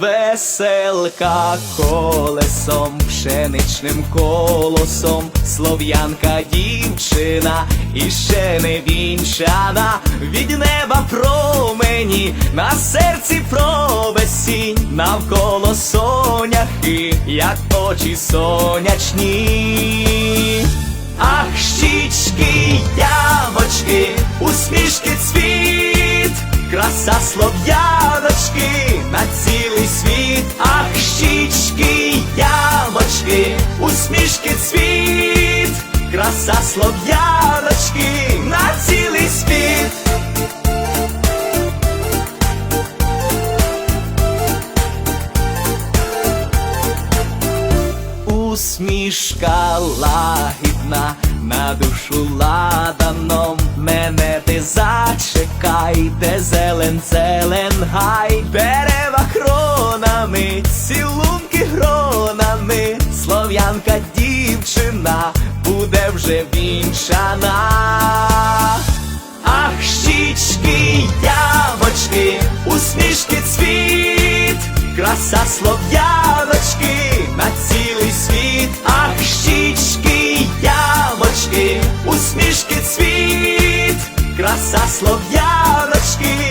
веселка колесом, пшеничним колосом, слов'янка дівчина і ще не вінчана, від неба промені, на серці провесінь, навколо соняхи, як очі сонячні. Ах, щічки, ямочки, усмішки цвіт, краса слов'яночки на цілий світ. Ах, щічки, ямочки, усмішки цвіт, краса слов'яночки на цілий світ. Усмішка лагідна, на душу ладаном мене ти зачекай, Макайте зелен, зелен, гай, дерева хронами, цілунки гронами, слов'янка дівчина буде вже вінчана. Ах, щічки, ямочки, усмішки цвіт, краса слов'яночки на цілий світ, ах, щічки, явочки, усмішки цвіт краса слов'яночки.